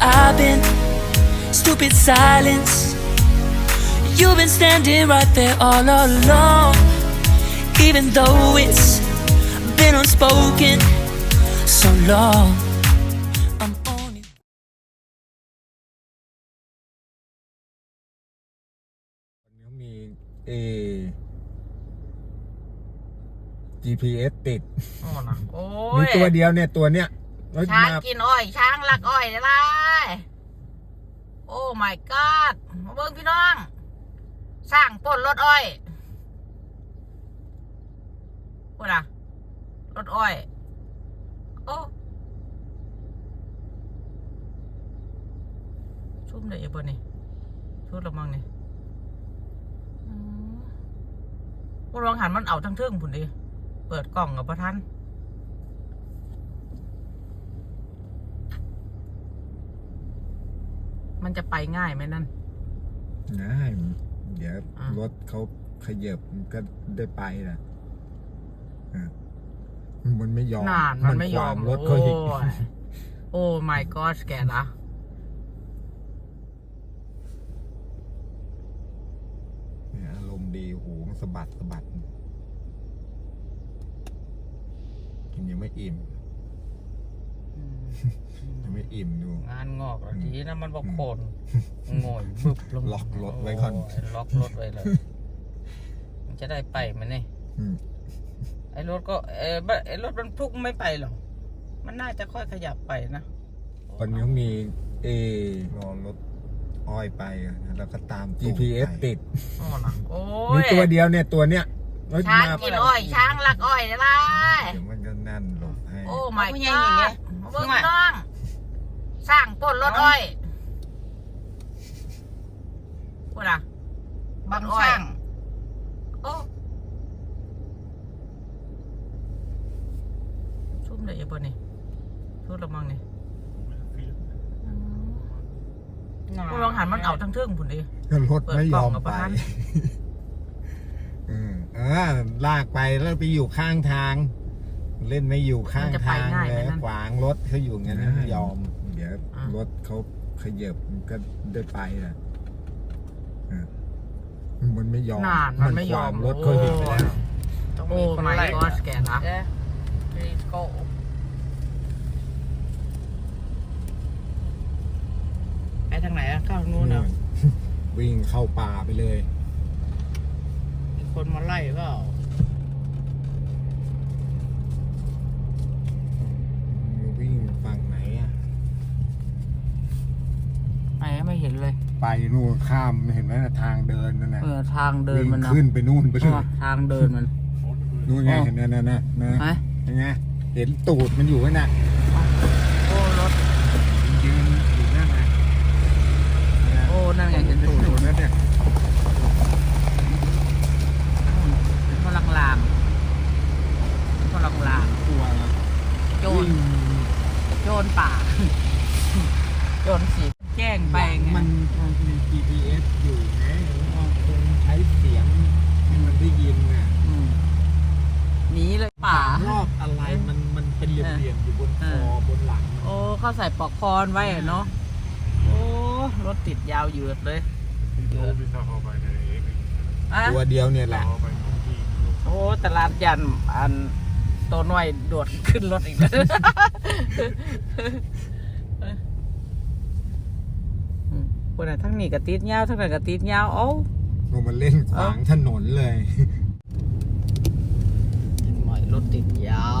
been stupid silence. You've been standing right there all along, even though it's been unspoken so long. I'm only. วันนี้มีเอ GPS ติด โอ้นะโอ้ มี ย ตัวเดียวเนี่ยตัวเนี้ยแล้ว ช้างมากินอ้อย ช้างลักอ้อยได้ไรโอ้ my god มาเบิ่งพี่น้อง สร้างปล้นรถอ้อยพูดอะรถอ้อย โอ้ชุ่มได้ยังบ่นี่ชุดละมังนี่อืมพวกลองหันมันเอาทั้งเทิงผุนดิเปิดกล่องกับพระท่าน มันจะไปง่ายไหมนั่น ง่ายเดี๋ยวอะ รถเขาขยับมันก็ได้ไปนะอะมันไม่ยอมนานมันไม่ยอมขวางรถเขาอีกโอ้ยโอ้ my god แกนะเนี่ยอารมณ์ดีหูมันสะบัดสะบัดกินยังไม่อิ่ม ยังไม่อิ่มดูงานงอกแล้วทีนะมันบอกโคนโง่ยบึบลงล็อกรถไว้ก่อนโล็อกรถไว้เลย มันจะได้ไปไหมเนี่ยอืมไอ้รถก็เออบ้าไอ้รถบรรทุกไม่ไปหรอกมันน่าจะค่อยขยับไปนะวันนี้มีเอรอรถอ้อยไปอะแล้วก็ตาม GPS ติดโอ้นะโอ้มียตัวเดียวเนี่ยตัวเนี้ยแล้วช้างมากินอ้อยช้างลักอ้อยได้ไรเดี๋ยวมันก็นั่นหลบให้โอ้ my เอาผู้ใหญ่อย่างเงี้ god ยมา เบิ่งพี่น้อง สร้างปล้นรถอ้อยพูดอะบังช่างโอ้ชุ่มได้ยังบ่นี่ชุดละมังนี่พวกลองหันมันเอาทั้งเทิงผุนดิก็รถไม่ยอมเปิดกล่องกับไปประทัดอืมเออลากไปแล้วไปอยู่ข้างทาง เล่นไม่อยู่ข้างมันจะไปทางง่ายไหมเลยนั่นขวางรถเขาอยู่งั้นไม่ยอม เดี๋ยวอะ รถเขาขยับมันก็ได้ไปนะอะมันไม่ยอมนานมันไม่ยอมขวางรถเขาอีกโอ้แล้วต้องโอ้มีคน my ไล่ god แกนะเด้อ please go ไปทางไหนอะเข้าทางนู้นเหรอวิ่งเข้าป่าไปเลย มีคนมาไล่เปล่า วิ่งฝั่งไหนอะ ไหนไม่เห็นเลย ไปนู่นข้ามเห็นไหมนะทางเดินนั่นน่ะเออทางเดินวิ่งมันนะขึ้นไปนู่นไปเลยอ๋อทางเดินมัน นู่นไงอ๋อ เห็นนั่นน่ะนะนะฮะเห็นไงเห็นตูดมันอยู่นั่นน่ะโอ้รถยืนอยู่นั่นน่ะเนี่ยโอ้นั่นไงเห็นตูตูดดนั่นเนี่ยเป็นพลังลางพลังลางกลัวโจรวิ่งโจรป่า โจรสี แจ้งไปไงมันมันมี GPS อยู่ไงคงใช้เสียงให้มันได้ยินน่ะอืมหนีเลยป่า รอบอะไรมันมันเป็นเหลี่ยมๆอยู่บนคเอออบนหลังมัน โอ้เขาใส่ปลอกคอนไว้อะเนาะโอ้รถติดยาวเหยือดเลยเหยือดอะตัวเดียวเนี่ยแหละโอ้ตลาดยันอันตัวน้อยโดดขึ้นรถอีกแล้วอืม คนไหนทั้งนี้กระติดยาวทั้งนั้นกระติดยาวเอ้าลงมาเล่นขวางถนนเลยหน่อยรถติดยาวอื